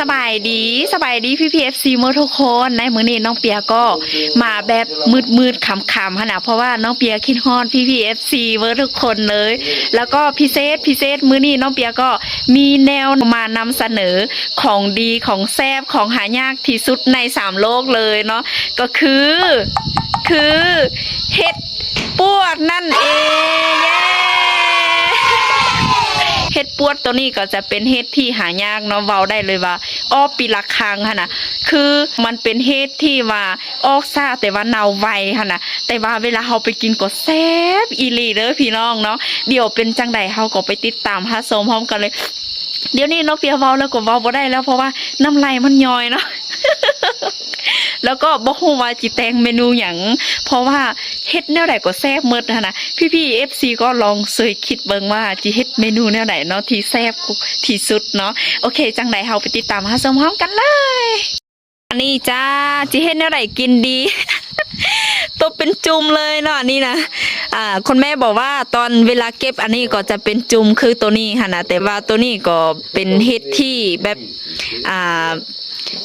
สบายดีสบายดีพี่พีเอฟซีเมื่อทุกคนในมื้อนี้น้องเปียก็มาแบบมืดมืดๆขำขนาดเพราะว่าน้องเปียคิดฮอดพี่พีเอฟซีเมื่อทุกคนเลย แล้วก็พิเศษพิเศษมื้อนี้น้องเปียก็มีแนวมานำเสนอของดีของแซ่บของหายากที่สุดในสามโลกเลยเนาะก็คือ คือเห็ดปวดนั่นเอง ปวดตัวนี้ก็จะเป็นเห็ดที่หายากเนาะเว้าได้เลยว่าอ้อปีละครั้งค่ะนะคือมันเป็นเห็ดที่ว่าออกซาแต่ว่าเนาไวค่ะนะแต่ว่าเวลาเราไปกินก็แซ่บอีหลีเด้อพี่น้องเนาะเดี๋ยวเป็นจังใดเราก็ไปติดตามหาชมพร้อมกันเลย เดี๋ยวนี้นาะเปียเว้าแล้วก็เว้าบ่ได้แล้วเพราะว่าน้ำลายมันย้อยเนาะ แล้วก็บ่ฮู้ว่าจิแตงเมนูหยังเพราะว่าเฮ็ดแนวใดก็แซ่บหมดนะนะพี่ๆ FC ก็ลองเสยคิดเบิ่งว่าจิเฮ็ดเมนูแนวใดเนาะที่แซ่บที่สุดเนาะโอเค จังใดเฮาไปติดตามหาชมพร้อมกันเลยอันนี้จ้าจิเฮ็ดแนวใดกินดีตัวเป็นจุ่มเลยเนาะอันนี่นะอ่าคนแม่บอกว่าตอนเวลาเก็บอันนี้ก็จะเป็นจุ่มคือตัวนี้ค่ะนะแต่ว่าตัวนี้ก็เป็นเฮ็ดที่แบบอ่า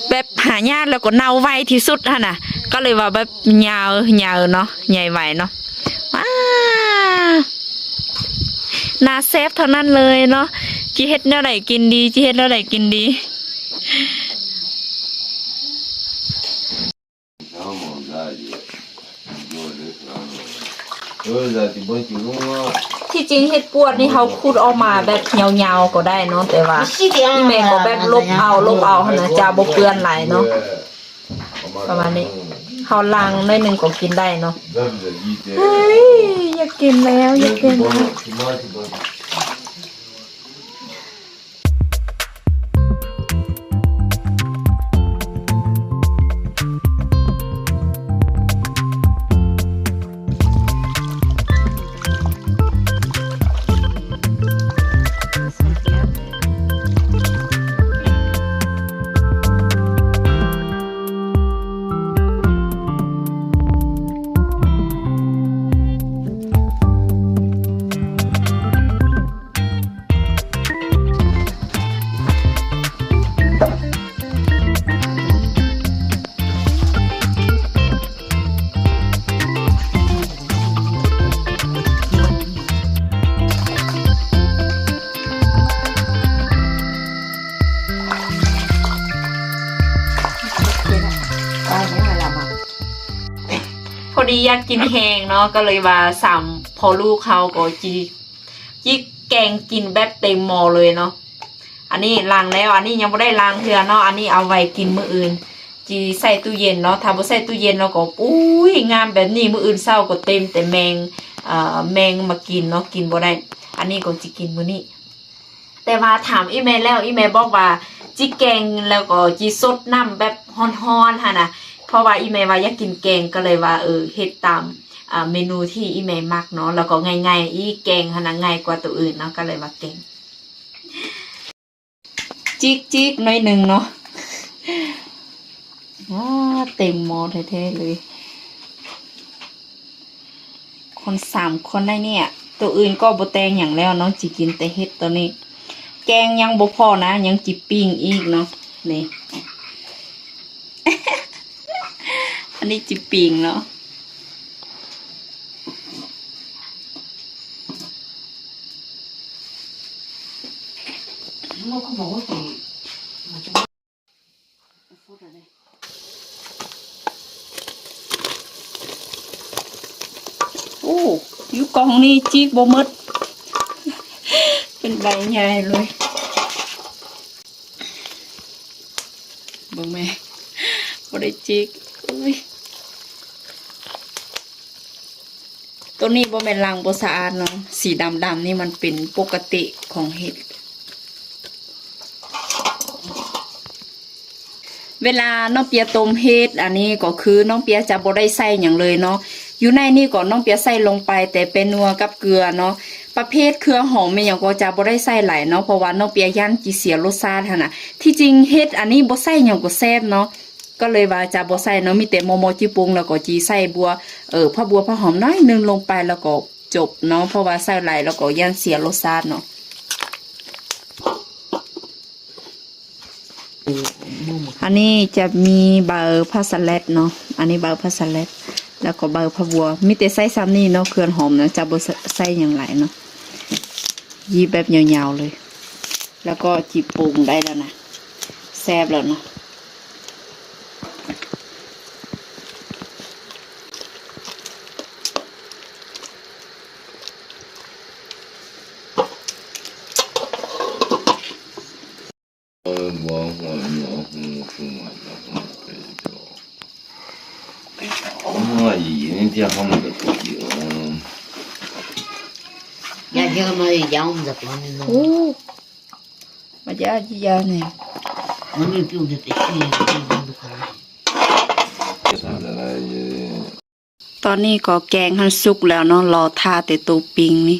แบบหายากแล้วก็เน่าไวที่สุดฮะนะก็เลยว่าแบบยาวยาวเนาะใหญ่ไวเนาะว้านาเซฟเท่านั้นเลยเนาะจีเฮ็ดแนวไหนกินดีจีเฮ็ดแนวไหนกินดี Vamos, dale. No, no, no. Cosa ti puoi ti uno? ที่จริงเฮ็ดปวดนี่เขาคูดออกมาแบบยาวๆก็ได้เนาะแต่ว่าที่แม่ก็แบบลบเอาลบเอาหั่นนะจะบ่เปื้อนหลายเนาะประมาณนี้เขาล้างหน้อยหนึงก็กินได้เนาะ Davide dite. เฮ้ยอยากกินแล้วอยากกินแล้ว ดีอยากกินแหงเนาะก็เลยว่าสามพอลูกเขาก็จีจีแกงกินแบบเต็มหม้อเลยเนาะอันนี้ล้างแล้ว อันนี้ยังไม่ได้ล้างเทือเนาะอันนี้เอาไว้กินมื้ออื่น จีใส่ตู้เย็นเนาะถ้าบ่ใส่ตู้เย็นเราก็อุ้ยงามแบบนี้มื้ออื่นเช้าก็เต็มแต่แมงเอ่อแมงมากินเนาะกินบ่ได้อันนี้ก็จิกินมื้อนี้แต่ว่าถามอีเมลแล้วอีเมลบอกว่าจิแกงแล้วก็จีสดน้ำแบบฮอนๆค่ะนะ เพราะว่าอีเมว่าอยากกินแกงก็เลยว่าเออเฮ็ดตามเมนูที่อีเมลมักเนาะแล้วก็ง่ายๆอีแกงค่ะนะง่ายกว่าตัวอื่นเนาะก็เลยว่าแกงจิกจิกหน่อยหนึ่งเนาะว้าเต็มหม้อแท้ๆเลย คนสามคนได้เนี่ย ตัวอื่นก็บแตงอย่างแล้วเนาะจิกินแต่เฮ็ดตัวนี้ แกงยังบ่พอนะ ยังจิปิ้งอีกเนาะนี่ อันนี้จิปิงเนาะโอ้อยู่กล่องนี้จิกบ่มด เป็นใบใหญ่เลยบ่งแม่บ่ได้จิกอุ้ย ตัวนี้บ่แมนล้างบ่สะอาดเนาะสีดำๆนี่มันเป็นปกติของเห็ด เวลาน้องเปียต้มเห็ดอันนี้ก็คือน้องเปียจะบ่ได้ใส่หยังเลยเนาะอยู่ในนี่ก็น้องเปียใส่ลงไป แต่เป็นนัวกับเกลือเนาะประเภทเครื่องหอมไม่หยังก็จะบ่ได้ใส่หลายเนาะเพราะว่าน้องเปียย่านจีเสียรสชาติหั่นน่ะที่จริงเห็ดอันนี้บ่ใส่หยังก็แซ่บเนาะ ก็เลยว่าจะบ่ใส่เนาะมีแต่โมโมจิปรุงแล้วก็จีใส่บัวเออผักบัวผักหอมน้อยหนึงลงไปแล้วก็จบเนาะเพราะว่าใส่หลแล้วก็ย่านเสียรสชาติเนาะอันนี้จะมีเบอร์พาสลัดเนาะอันนี้เบอร์พาสลัดแล้วก็เบอร์พะบัวมีแต่ไส้ซ้ำนี่เนาะเครื่อนหอมนะจะบ่ใส่อย่างไรเนาะยีแบบยาวๆเลย แล้วก็จีปรุงได้แล้วนะแซ่บแล้วเนาะ intiharını da koyuyorum. Gel gel ama yağım da koyuyorum. Oo. Hadi hadi yani. Onu yapıyorum da peşin yapıyorum bu kadar. ตอนนี้ก็แกงทันสุกแล้วเนาะรอทาแต่ตัวปิงนี่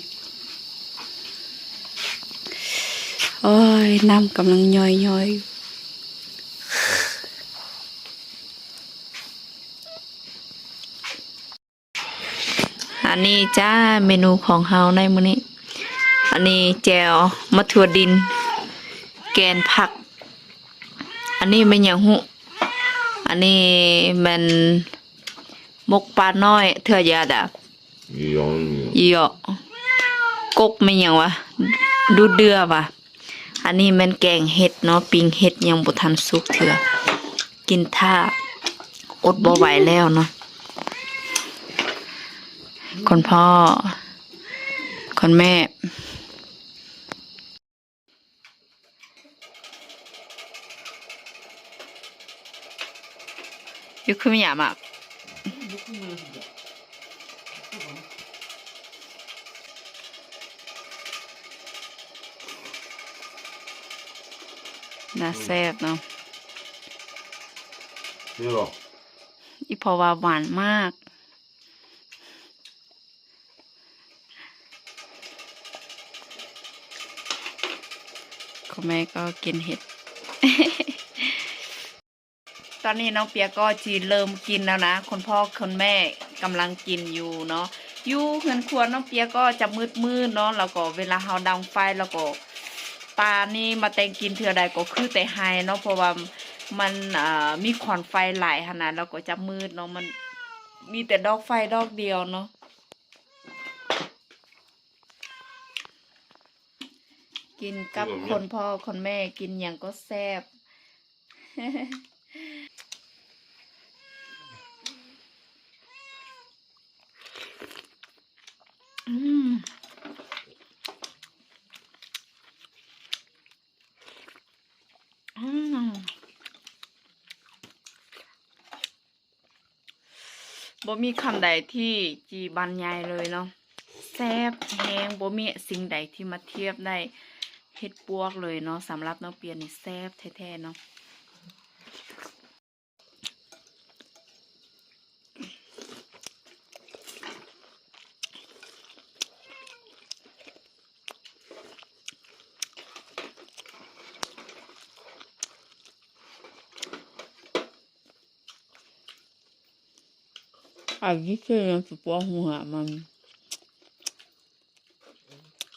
โอ้ยน้ำกำลังย่อยๆ อยอันนี้จ้าเมนูของเฮาในมื้อนี้ อันนี้แจวมะถั่วดิน แกนผัก อันนี้เป็นอย่างหุอันนี้มันมกปลาน้อยเถื่อยาดอะ有有อีอ่กกไม่ยังวะดูเดือวะอันนี้แมันแกงเห็ดเนาะปิงเห็ดยังบ่ทันสุกเถื่อกินท่าอดบ่ไหวแล้วเนาะ คนพ่อคนแม่อยู่คือไม่อยากมากน่าแซ่บเนาะ对了，อีพอว่าหวานมาก คุณแม่ก็กินเห็ด ตอนนี้น้องเปียก็จีเริ่มกินแล้วนะคุณพ่อคุณแม่กำลังกินอยู่เนาะอยู่เฮือนครัวน้องเปียก็จะมืดมืดๆเนาะแล้วก็เวลาเฮาดังไฟแล้วก็ปลานี่มาแต่งกินเทื่อใดก็คือแต่ไฮเนาะเพราะว่ามันมีควันไฟหลายขนาดแล้วก็จะมืดเนาะมันมีแต่ดอกไฟดอกเดียวเนาะ กินกับคนพ่อคนแม่กินอย่างก็แซ่บอืมอืมบ่มีคำใดที่จีบรรยายเลยเนาะแซ่บแฮงบ่มีสิ่งใดที่มาเทียบได้ เฮ็ดปวกเลยเนาะสำหรับน้องเปียนี่แซ่บแท้ๆเนาะอันนี้คือมันสิปวดหัวมัน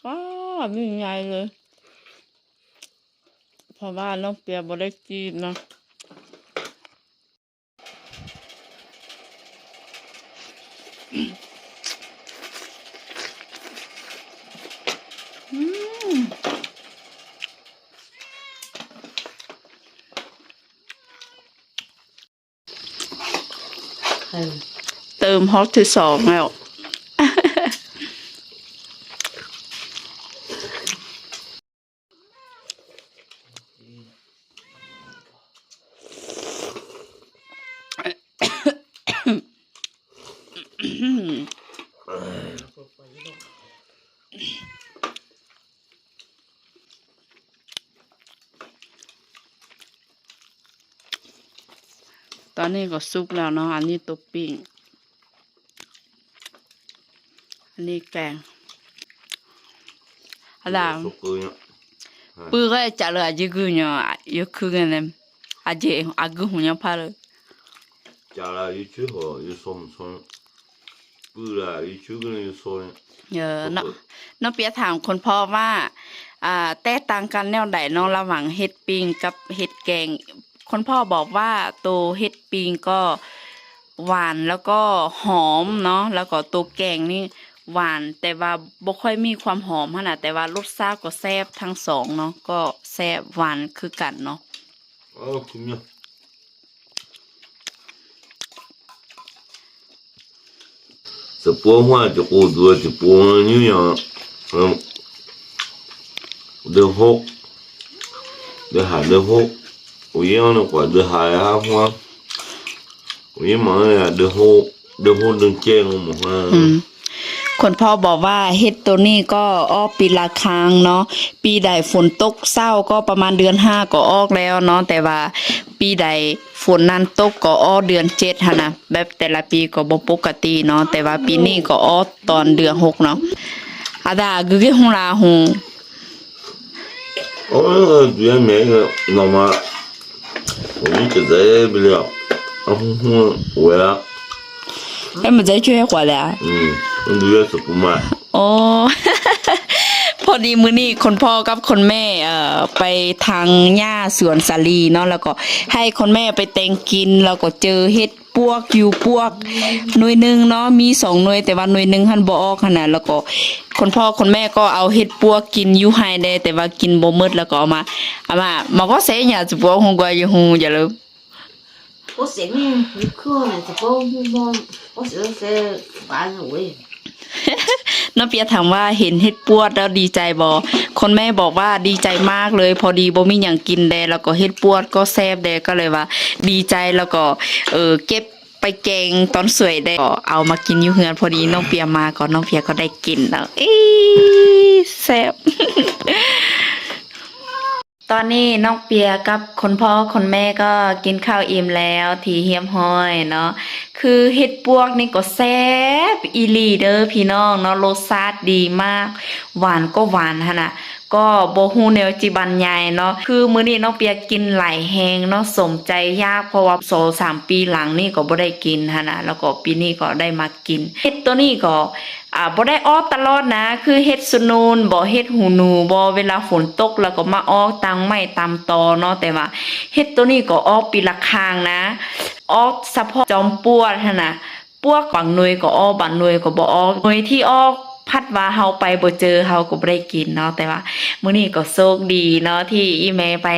ว้าไม่ใหญ่เลย ราะว่าน้องเปียบ่ได้กินเนาะอืมใครเติมฮอตที่สองแล้ว ตอนนี้ก็สุกแล้วเนาะ อันนี้ตัวปิ้ง อันนี้แกงอะไรปื้อก็จะเลยอาจจะกูเนาะยกคือกันเลยอาจจะอากูหุ่นยังพาเลยจะเลยยุ่งชื่อหัวยุ่งสมสม ปื้ละอีชูกันยู่ซเนาะน้องเปียถามคนพ่อว่า อ่า แตกต่างกันแนวใดน้องระหว่างเฮ็ดปิงกับเฮ็ดแกง คนพ่อบอกว่าตัวเฮ็ดปิงก็หวานแล้วก็หอมเนาะแล้วก็ตัวแกงนี่หวานแต่ว่าบ่ค่อยมีความหอมขนาดแต่ว่ารสชาติก็แซ่บทั้งสองเนาะก็แซ่บหวานคือกันเนาะอ๋อคุณเนี่ 这白话的好多的白牛羊，嗯，的好，的还的好，我养的话的还还花，我一忙呀的好，的好能见我们花。คนพ่อบอกว่าเฮ็ดตัวนี้ก็อ้อปีละครั้งเนาะปีใดฝนตกเศร้าก็ประมาณเดือนห้าก็ออกแล้วเนาะแต่ว่าปีใด ฝนนั้นตกก็ออกเดือนเจ็ดหั่นนะแบบแต่ละปีก็บ่ปกติเนาะแต่ว่าปีนี้ก็ออกตอนเดือนหกเนาะอาดากุกิฮงลาฮง oh tu es mais normal oui que c'est bien ah voilà เอ้ยมันจะช่วยกว่าแล้ว hum on doit se pour moi โอ้พ อดีมื้อนี้คนพ่อกับคนแม่เอ่อไปทางหญ้าสวนสาลีเนาะแล้วก็ให้คนแม่ไปแต่งกินแล้วก็เจอเฮ็ดปวกอยู่ปวกหน่วยหนึ่งเนาะมีสองหน่วยแต่ว่าหน่วยหนึ่งหันบ่ออกขนาดแล้วก็คนพ่อคนแม่ก็เอาเฮ็ดปวกกินอยู่ให้ได้แต่ว่ากินบ่หมดแล้วก็เอามาเอามามันก็เสียหยาจะปวกคงกว่าอยู่ฮูอย่าลืม Có sẽ nghe, như khưa này, thì có ngon, có sẽ sẽ bán rồi. น้องเน้าเปียถามว่าเห็นเฮ็ดปวดแล้วดีใจบอคนแม่บอกว่าดีใจมากเลย พอดีบ่มีหยังกินแดแล้วก็เฮ็ดปวดก็แซ่บแดก็เลยว่า ดีใจแล้วก็เออเก็บไปแกงตอนสวยได้ก็เอามากินอยู่เฮือนพอดีน้องเปียมาก่อนน้องเปียก็ได้กินแล้วเอ๊แซ่บ ตอนนี้น้องเปียกับคนพ่อคนแม่ก็กินข้าวอิ่มแล้วทีเฮียมห้อยเนาะคือเห็ดปวกนี่ก็แซ่บอีลีเด้อพี่น้องเนาะรสชาติดีมาก หวานก็หวานหั่นน่ะก็บฮู้แนวจิบันยายเนาะคือมื้อนี้น้องเปียกินหลายแฮงเนาะสมใจยากเพราะว่า2 3ปีหลังนี่ก็บ่ได้กินหั่นน่ะแล้วก็ปีนี้ก็ได้มากินเฮ็ดตัวนี้ก็ อ่าบ่ได้ออกตลอดนะ คือเฮ็ดสนูนบ่เฮ็ดหูหนูบ่เวลาฝนตกแล้วก็มาออกตามไม้ตามตอเนาะแต่ว่าเฮ็ดตัวนี้ก็ออกปีละครั้งนะ ออกเฉพาะจอมปวดนนะปวกบางหน่วยก็ออกบางหน่วยก็บ่ออกหน่วยที่ออกพัดว่าเฮาไปบ่เจอเฮาก็บ่ได้กินเนาะแต่ว่ามื้อนี้ก็โชคดีเนาะที่อีแม่ไป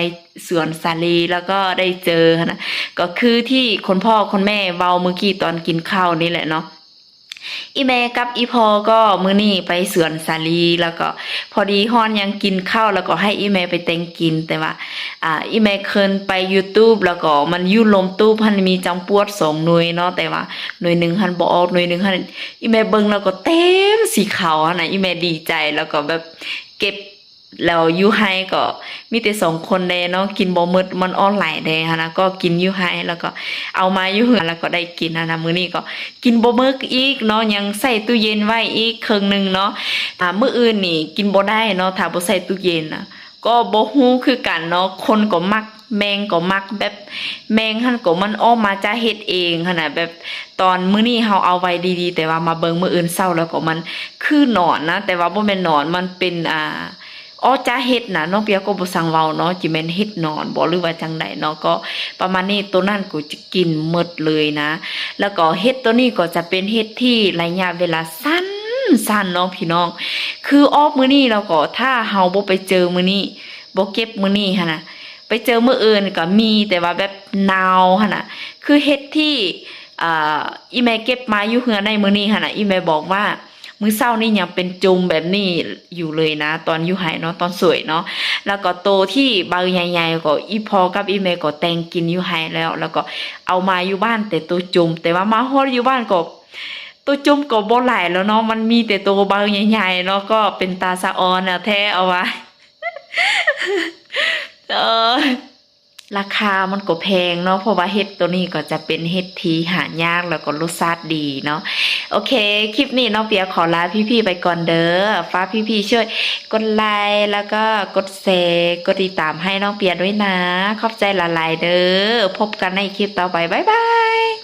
สวนสาลีแล้วก็ได้เจอนนะก็คือที่คนพ่อคนแม่เว้าเมื่อกี้ตอนกินข้าวนี่แหละเนาะ อีแม่กับอีพอก็มื้อนี้ไปสวนสาลีแล้วก็พอดีฮอนยังกินข้าวแล้วก็ให้อีแม่ไปแต่งกินแต่ว่าอ่าอีแม่เคินไป YouTube แล้วก็มันยู่ลมตู้พันมีจำปวดสองหน่วยเนาะแต่ว่าหน่วยหนึ่งหันบ่ออกหน่วยหนึ่งหันอีแม่เบิ่งแล้วก็เต็มสีขาวนนะอีแม่ดีใจแล้วก็แบบเก็บ แล้วยู่ให้ก็มีแต่สองคนแดเนาะกินบ่หมดมันออนไลน์แดหั้นะก็กินยู่ให้แล้วก็เอามายูเฮือแล้วก็ได้กินหั้นะมื้อนี้ก็กินบ่มึกอีกเนาะยังใส่ตู้เย็นไว้อีกครึ่งหนึงเนาะอ่ามื้ออื่นนี่กินบ่ได้เนาะถ้าบ่ใส่ตู้เย็นนะก็บ่ฮู้คือกันเนาะคนก็มักแมงก็มักแบบแมงหั่นก็มันออกมาจะเฮ็ดเองหั่นน่ะแบบตอนมื้อนี้เฮาเอาไว้ดีๆ แต่ว่ามาเบิ่งมื้ออื่นเช้าแล้วก็มันคือหนอนนะ แต่ว่าบ่แม่นหนอนมันเป็นอ่า อ้อจ้าเฮ็ดนะน้องเปียก็บ่สั่งเว้าเนาะจิแม่นเฮ็ดนอนบ่หรือว่าจังใดเนาะก็ประมาณนี้ตัวนั้นก็จะกินหมดเลยนะ แล้วก็เฮ็ดตัวนี้ก็จะเป็นเฮ็ดที่ระยะเวลาสั้นสั้นเนาะพี่น้อง คือออกมื้อนี้แล้วก็ถ้าเฮาบ่ไปเจอมื้อนี้บ่เก็บมื้อนี้หั่นน่ะไปเจอมื้ออื่นก็มีแต่ว่าแบบนาวหั่นน่ะคือเฮ็ดที่อ่าอีแม่เก็บมาอยู่เฮือในมื้อนี้หั่นน่ะอีแม่บอกว่า มื้อเช้านี่ยังเป็นจุ่มแบบนี้อยู่เลยนะ ตอนอยู่ไหเนาะตอนสวยเนาะแล้วก็โตที่บางใหญ่ๆก็อีพอกับอีแม่ก็แต่งกินอยู่ไหแล้ว แล้วก็เอามาอยู่บ้านแต่ตัวจุ่มแต่ว่ามาฮอดอยู่บ้านก็ตัวจุ่มก็บ่หลายแล้วเนาะมันมีแต่ตัวบางใหญ่ๆเนาะก็เป็นตาสะออนนะแท้เอาไว้เออ ราคามันก็แพงเนาะเพราะว่าเห็ดตัวนี้ก็จะเป็นเห็ดที่หายากแล้วก็รสชาติดีเนาะโอเค คลิปนี้น้องเปียขอลาพี่ๆไปก่อนเด้อฟ้ากพี่ๆช่วย กดไลค์แล้วก็กดแชร์กดติดตามให้น้องเปียด้วยนะ ขอบใจละลายเด้อพบกันในคลิปต่อไปบ๊ายบาย